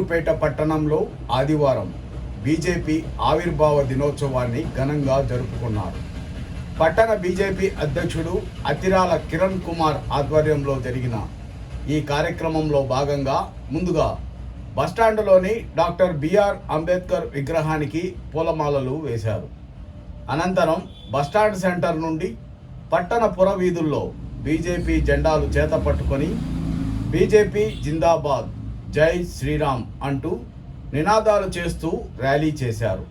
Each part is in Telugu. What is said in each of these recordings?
సూలూరుపేట పట్టణంలో ఆదివారం బీజేపీ ఆవిర్భావ దినోత్సవాన్ని ఘనంగా జరుపుకున్నారు. పట్టణ బీజేపీ అధ్యక్షుడు అతిరాల కిరణ్ కుమార్ ఆధ్వర్యంలో జరిగిన ఈ కార్యక్రమంలో భాగంగా ముందుగా బస్టాండ్లోని డాక్టర్ బిఆర్ అంబేద్కర్ విగ్రహానికి పూలమాలలు వేశారు. అనంతరం బస్టాండ్ సెంటర్ నుండి పట్టణ పుర వీధుల్లో బీజేపీ జెండాలు చేత పట్టుకొని బీజేపీ జిందాబాద్ జై శ్రీరామ్ అంటూ నినాదాలు చేస్తూ ర్యాలీ చేశారు.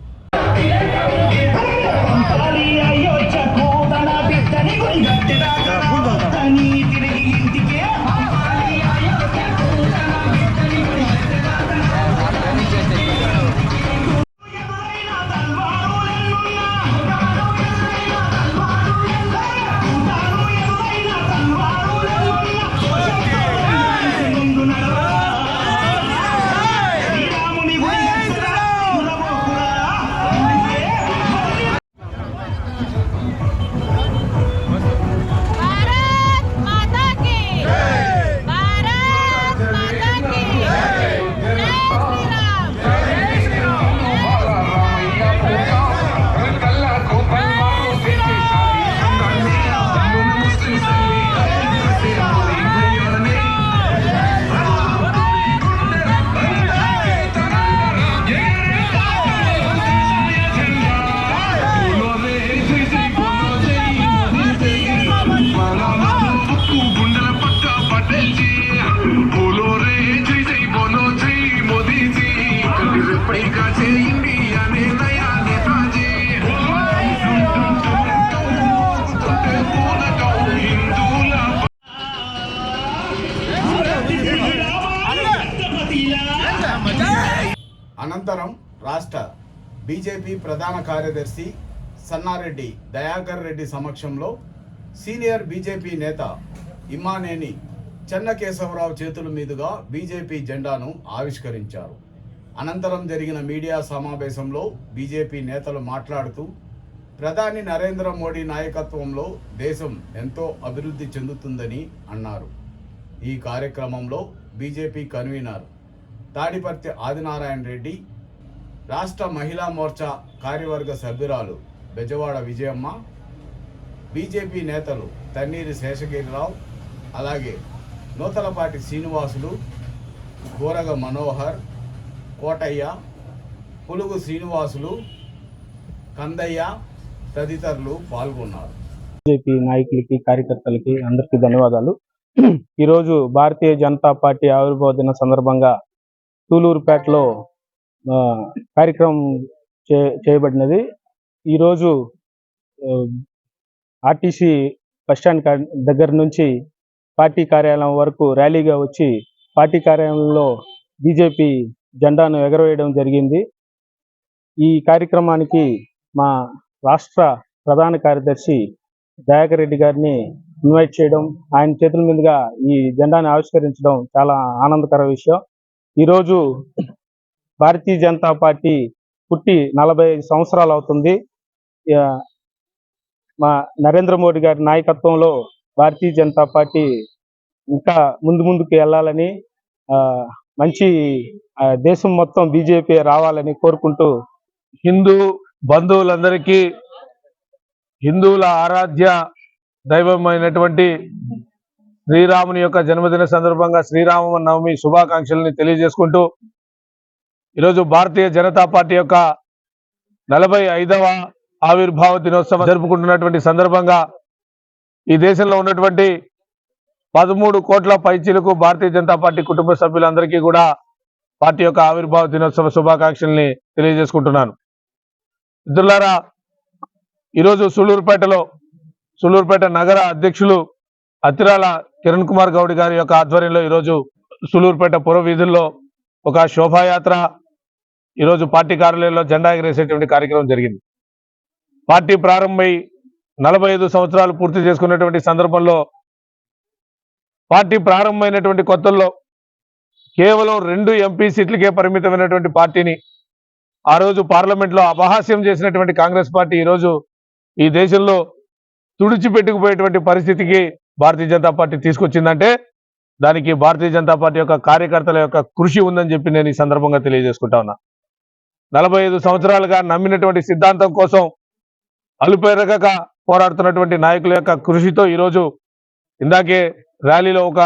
బీజేపీ ప్రధాన కార్యదర్శి సన్నారెడ్డి దయాకర్ రెడ్డి సమక్షంలో సీనియర్ బీజేపీ నేత ఇమ్మానేని చెన్నకేశవరావు చేతుల మీదుగా బీజేపీ జెండాను ఆవిష్కరించారు. అనంతరం జరిగిన మీడియా సమావేశంలో బీజేపీ నేతలు మాట్లాడుతూ ప్రధాని నరేంద్ర మోడీ నాయకత్వంలో దేశం ఎంతో అభివృద్ధి చెందుతుందని అన్నారు. ఈ కార్యక్రమంలో బీజేపీ కన్వీనర్ తాడిపర్తి ఆదినారాయణ రెడ్డి రాష్ట్ర మహిళా మోర్చా కార్యవర్గ సభ్యురాలు బెజవాడ విజయమ్మ బీజేపీ నేతలు తన్నీరి శేషగిరిరావు అలాగే నూతలపాటి శ్రీనివాసులు గోరగ మనోహర్ కోటయ్య పులుగు శ్రీనివాసులు కందయ్య తదితరులు పాల్గొన్నారు. బీజేపీ నాయకులకి కార్యకర్తలకి అందరికీ ధన్యవాదాలు. ఈరోజు భారతీయ జనతా పార్టీ ఆవిర్భావ దిన సందర్భంగా తూలూరుపేటలో కార్యక్రమం చే చేయబడినది. ఈరోజు ఆర్టీసీ బస్టాండ్ కా- దగ్గర నుంచి పార్టీ కార్యాలయం వరకు ర్యాలీగా వచ్చి పార్టీ కార్యాలయంలో బీజేపీ జెండాను ఎగరవేయడం జరిగింది. ఈ కార్యక్రమానికి మా రాష్ట్ర ప్రధాన కార్యదర్శి దయాకర్ రెడ్డి గారిని ఇన్వైట్ చేయడం ఆయన చేతుల మీదుగా ఈ జెండాని ఆవిష్కరించడం చాలా ఆనందకర విషయం. ఈరోజు భారతీయ జనతా పార్టీ పుట్టి నలభై ఐదు సంవత్సరాలు అవుతుంది. మా నరేంద్ర మోడీ గారి నాయకత్వంలో భారతీయ జనతా పార్టీ ఇంకా ముందు ముందుకు వెళ్ళాలని ఆ, మంచి దేశం మొత్తం బీజేపీ రావాలని కోరుకుంటూ హిందూ బంధువులందరికీ హిందువుల ఆరాధ్య దైవమైనటువంటి శ్రీరాముని యొక్క జన్మదిన సందర్భంగా శ్రీరామ నవమి శుభాకాంక్షల్ని తెలియజేసుకుంటూ ఈరోజు భారతీయ జనతా పార్టీ యొక్క నలభై ఐదవ ఆవిర్భావ దినోత్సవం జరుపుకుంటున్నటువంటి సందర్భంగా ఈ దేశంలో ఉన్నటువంటి పదమూడు కోట్ల పైచీలకు భారతీయ జనతా పార్టీ కుటుంబ సభ్యులందరికీ కూడా పార్టీ యొక్క ఆవిర్భావ దినోత్సవ శుభాకాంక్షల్ని తెలియజేసుకుంటున్నాను. మిత్రులారా ఈరోజు సూళ్ళూరుపేటలో సూళ్ళూరుపేట నగర అధ్యక్షులు అతిరాల కిరణ్ కుమార్ గౌడ్ గారి యొక్క ఆధ్వర్యంలో ఈరోజు సూళ్ళూరుపేట పుర వీధుల్లో ఒక శోభాయాత్ర ఈరోజు పార్టీ కార్యాలయంలో జెండా ఎగరేసేటువంటి కార్యక్రమం జరిగింది. పార్టీ ప్రారంభమై నలభై ఐదు సంవత్సరాలు పూర్తి చేసుకున్నటువంటి సందర్భంలో పార్టీ ప్రారంభమైనటువంటి కొత్తల్లో కేవలం రెండు ఎంపీ సీట్లకే పరిమితమైనటువంటి పార్టీని ఆ రోజు పార్లమెంట్లో అపహాస్యం చేసినటువంటి కాంగ్రెస్ పార్టీ ఈ రోజు ఈ దేశంలో తుడిచిపెట్టుకుపోయేటువంటి పరిస్థితికి భారతీయ జనతా పార్టీ తీసుకొచ్చిందంటే దానికి భారతీయ జనతా పార్టీ యొక్క కార్యకర్తల యొక్క కృషి ఉందని చెప్పి నేను ఈ సందర్భంగా తెలియజేసుకుంటా ఉన్నా. నలభై ఐదు సంవత్సరాలుగా నమ్మినటువంటి సిద్ధాంతం కోసం అలుపెరగక పోరాడుతున్నటువంటి నాయకుల యొక్క కృషితో ఈరోజు ఇందాకే ర్యాలీలో ఒక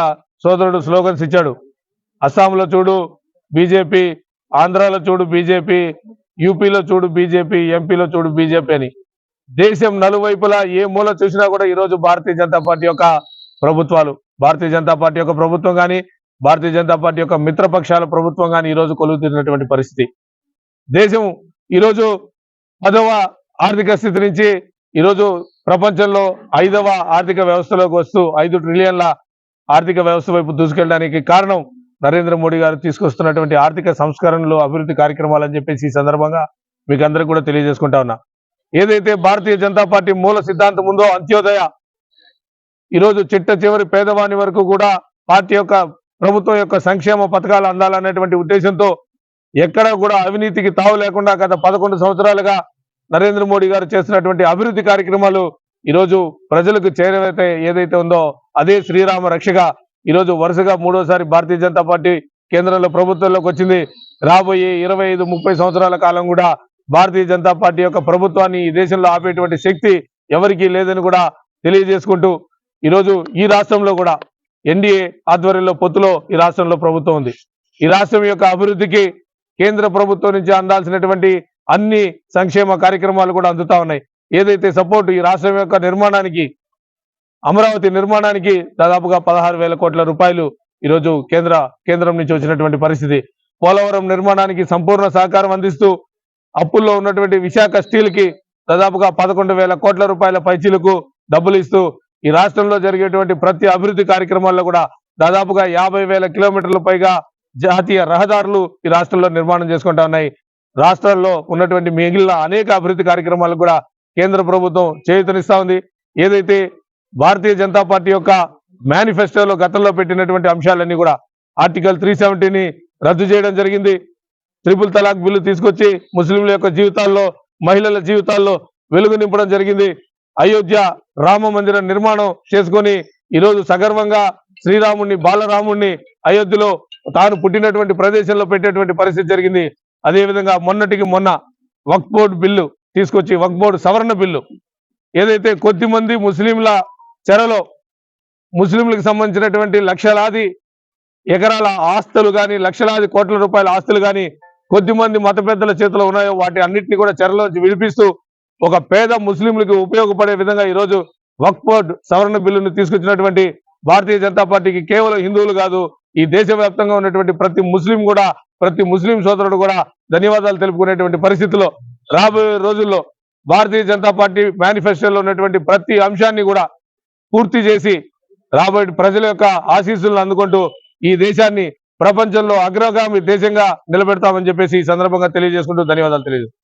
సోదరుడు స్లోగన్స్ ఇచ్చాడు. అస్సాంలో చూడు బీజేపీ ఆంధ్రాలో చూడు బీజేపీ యూపీలో చూడు బీజేపీ ఎంపీలో చూడు బీజేపీ అని. దేశం నలువైపులా ఏ మూల చూసినా కూడా ఈరోజు భారతీయ జనతా పార్టీ యొక్క ప్రభుత్వాలు భారతీయ జనతా పార్టీ యొక్క ప్రభుత్వం కానీ భారతీయ జనతా పార్టీ యొక్క మిత్రపక్షాల ప్రభుత్వం కానీ ఈరోజు కొలుగుతున్నటువంటి పరిస్థితి. దేశం ఈరోజు పదవ ఆర్థిక స్థితి నుంచి ఈరోజు ప్రపంచంలో ఐదవ ఆర్థిక వ్యవస్థలోకి వస్తూ ఐదు ట్రిలియన్ల ఆర్థిక వ్యవస్థ వైపు దూసుకెళ్ళడానికి కారణం నరేంద్ర మోడీ గారు తీసుకొస్తున్నటువంటి ఆర్థిక సంస్కరణలు అభివృద్ధి కార్యక్రమాలు అని చెప్పేసి ఈ సందర్భంగా మీకు అందరికీ కూడా తెలియజేసుకుంటా ఉన్నా. ఏదైతే భారతీయ జనతా పార్టీ మూల సిద్ధాంతం ఉందో అంత్యోదయ ఈరోజు చిట్ట చివరి పేదవాని వరకు కూడా పార్టీ యొక్క ప్రభుత్వం యొక్క సంక్షేమ పథకాలు అందాలనేటువంటి ఉద్దేశంతో ఎక్కడ కూడా అవినీతికి తావు లేకుండా గత పదకొండు సంవత్సరాలుగా నరేంద్ర మోడీ గారు చేసినటువంటి అభివృద్ధి కార్యక్రమాలు ఈరోజు ప్రజలకు చేరవైతే ఏదైతే ఉందో అదే శ్రీరామ రక్షగా ఈరోజు వరుసగా మూడోసారి భారతీయ జనతా పార్టీ కేంద్రంలో ప్రభుత్వంలోకి వచ్చింది. రాబోయే ఇరవై ఐదు ముప్పై సంవత్సరాల కాలం కూడా భారతీయ జనతా పార్టీ యొక్క ప్రభుత్వాన్ని ఈ దేశంలో ఆపేటువంటి శక్తి ఎవరికీ లేదని కూడా తెలియజేసుకుంటూ ఈరోజు ఈ రాష్ట్రంలో కూడా ఎన్డీఏ ఆధ్వర్యంలో పొత్తులో ఈ రాష్ట్రంలో ప్రభుత్వం ఉంది. ఈ రాష్ట్రం యొక్క అభివృద్ధికి కేంద్ర ప్రభుత్వం నుంచి అందాల్సినటువంటి అన్ని సంక్షేమ కార్యక్రమాలు కూడా అందుతా ఉన్నాయి. ఏదైతే సపోర్ట్ ఈ రాష్ట్రం యొక్క నిర్మాణానికి అమరావతి నిర్మాణానికి దాదాపుగా పదహారు వేల కోట్ల రూపాయలు ఈరోజు కేంద్ర కేంద్రం నుంచి వచ్చినటువంటి పరిస్థితి. పోలవరం నిర్మాణానికి సంపూర్ణ సహకారం అందిస్తూ అప్పుల్లో ఉన్నటువంటి విశాఖ స్టీల్కి దాదాపుగా పదకొండు వేల కోట్ల రూపాయల పైచీలకు డబ్బులు ఇస్తూ ఈ రాష్ట్రంలో జరిగేటువంటి ప్రతి అభివృద్ధి కార్యక్రమాల్లో కూడా దాదాపుగా యాభై వేల కిలోమీటర్ల పైగా జాతీయ రహదారులు ఈ రాష్ట్రంలో నిర్మాణం చేసుకుంటా ఉన్నాయి. రాష్ట్రాల్లో ఉన్నటువంటి మిగిలిన అనేక అభివృద్ధి కార్యక్రమాలకు కూడా కేంద్ర ప్రభుత్వం చేయూతనిస్తా ఉంది. ఏదైతే భారతీయ జనతా పార్టీ యొక్క మేనిఫెస్టోలో గతంలో పెట్టినటువంటి అంశాలన్నీ కూడా ఆర్టికల్ త్రీ సెవెంటీని రద్దు చేయడం జరిగింది. ట్రిపుల్ తలాక్ బిల్లు తీసుకొచ్చి ముస్లింల యొక్క జీవితాల్లో మహిళల జీవితాల్లో వెలుగు నింపడం జరిగింది. అయోధ్య రామ మందిర నిర్మాణం చేసుకొని ఈరోజు సగర్వంగా శ్రీరాముణ్ణి బాలరాముణ్ణి అయోధ్యలో తాను పుట్టినటువంటి ప్రదేశంలో పెట్టేటువంటి పరిస్థితి జరిగింది. అదేవిధంగా మొన్నటికి మొన్న వక్ఫ్ బోర్డు బిల్లు తీసుకొచ్చి వక్ఫ్ బోర్డు సవరణ బిల్లు. ఏదైతే కొద్ది మంది ముస్లింల చెరలో ముస్లింలకు సంబంధించినటువంటి లక్షలాది ఎకరాల ఆస్తులు కానీ లక్షలాది కోట్ల రూపాయల ఆస్తులు కానీ కొద్దిమంది మత పెద్దల చేతిలో ఉన్నాయో వాటి అన్నింటినీ కూడా చెరలోంచి విడిపిస్తూ ఒక పేద ముస్లింలకు ఉపయోగపడే విధంగా ఈరోజు వక్ఫ్ బోర్డు సవరణ బిల్లును తీసుకొచ్చినటువంటి భారతీయ జనతా పార్టీకి కేవలం హిందువులు కాదు ఈ దేశవ్యాప్తంగా ఉన్నటువంటి ప్రతి ముస్లిం కూడా ప్రతి ముస్లిం సోదరుడు కూడా ధన్యవాదాలు తెలుపుకునేటువంటి పరిస్థితిలో రాబోయే రోజుల్లో భారతీయ జనతా పార్టీ మేనిఫెస్టోలో ఉన్నటువంటి ప్రతి అంశాన్ని కూడా పూర్తి చేసి రాబోయే ప్రజల యొక్క ఆశీస్సులను అందుకుంటూ ఈ దేశాన్ని ప్రపంచంలో అగ్రగామి దేశంగా నిలబెడతామని చెప్పేసి ఈ సందర్భంగా తెలియజేసుకుంటూ ధన్యవాదాలు తెలియజేస్తాం